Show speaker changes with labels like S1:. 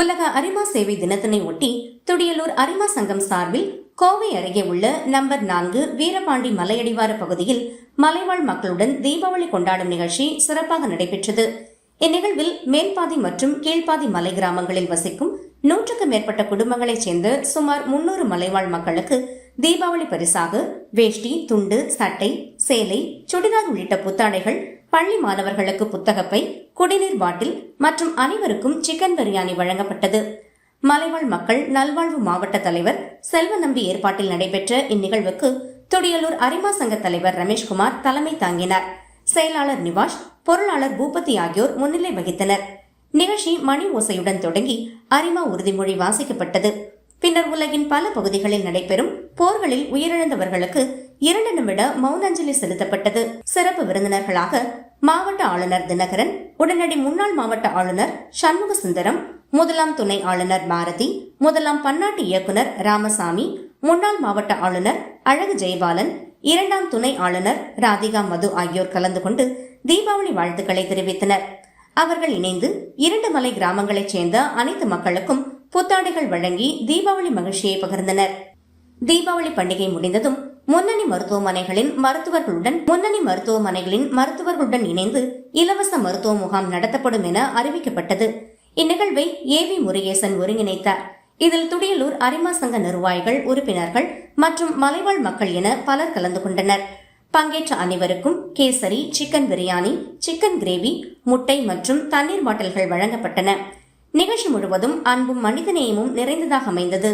S1: உலக அரிமா சேவை தினத்தினை ஒட்டி துடியலூர் அரிமா சங்கம் சார்பில் கோவை அருகே உள்ள நம்பர் நான்கு வீரபாண்டி மலையடிவார பகுதியில் மலைவாழ் மக்களுடன் தீபாவளி கொண்டாடும் நிகழ்ச்சி சிறப்பாக நடைபெற்றது. இந்நிகழ்வில் மேல்பாதி மற்றும் கீழ்ப்பாதி மலை கிராமங்களில் வசிக்கும் நூற்றுக்கு மேற்பட்ட குடும்பங்களைச் சேர்ந்த சுமார் முன்னூறு மலைவாழ் மக்களுக்கு தீபாவளி பரிசாக வேஷ்டி துண்டு சட்டை சேலை சுடிதார் உள்ளிட்ட புத்தாடைகள் பள்ளி மாணவர்களுக்கு புத்தகப்பை குடிநீர் பாட்டில் மற்றும் அனைவருக்கும் சிக்கன் பிரியாணி வழங்கப்பட்டது. மலைவாழ் மக்கள் நல்வாழ்வு மாவட்ட தலைவர் செல்வ நம்பி ஏற்பாட்டில் நடைபெற்ற இந்நிகழ்வுக்கு துடியலூர் அரிமா சங்க தலைவர் ரமேஷ்குமார் தலைமை தாங்கினார். செயலாளர் நிவாஷ் பொருளாளர் பூபதி ஆகியோர் முன்னிலை வகித்தனர். நிகழ்ச்சி மணி ஓசையுடன் தொடங்கி அரிமா உறுதிமொழி வாசிக்கப்பட்டது. பின்னர் உலகின் பல பகுதிகளில் நடைபெறும் போர்களில் உயிரிழந்தவர்களுக்கு இரண்டு நிமிட மௌனாஞ்சலி செலுத்தப்பட்டது. சிறப்பு விருந்தினர்களாக மாவட்ட ஆளுநர் தினகரன் உடனடி முன்னாள் மாவட்ட ஆளுநர் சண்முக சுந்தரம் முதலாம் துணை ஆளுநர் பாரதி முதலாம் பன்னாட்டு இயக்குனர் ராமசாமி முன்னாள் மாவட்ட ஆளுநர் அழகு ஜெயபாலன் இரண்டாம் துணை ஆளுநர் ராதிகா மது ஆகியோர் கலந்து கொண்டு தீபாவளி வாழ்த்துக்களை தெரிவித்தனர். அவர்கள் இணைந்து இரண்டு மலை கிராமங்களைச் சேர்ந்த அனைத்து மக்களுக்கும் புத்தாடைகள் வழங்கி தீபாவளி மகிழ்ச்சியை பகிர்ந்தனர். தீபாவளி பண்டிகை முடிந்ததும் முன்னணி மருத்துவமனைகளின் மருத்துவர்களுடன் முன்னணி மருத்துவமனைகளின் மருத்துவர்களுடன் இணைந்து இலவச மருத்துவ முகாம் நடத்தப்படும் என அறிவிக்கப்பட்டது. இந்நிகழ்வை ஏ வி முருகேசன் ஒருங்கிணைத்தார். இதில் துடியலூர் அரிமா சங்க நிர்வாகிகள் உறுப்பினர்கள் மற்றும் மலைவாழ் மக்கள் என பலர் கலந்து கொண்டனர். பங்கேற்ற அனைவருக்கும் kesari chicken biryani chicken gravy முட்டை மற்றும் தண்ணீர் பாட்டில்கள் வழங்கப்பட்டன. நிகழ்ச்சி முழுவதும் அன்பும் மனிதநேயமும் நிறைந்ததாக அமைந்தது.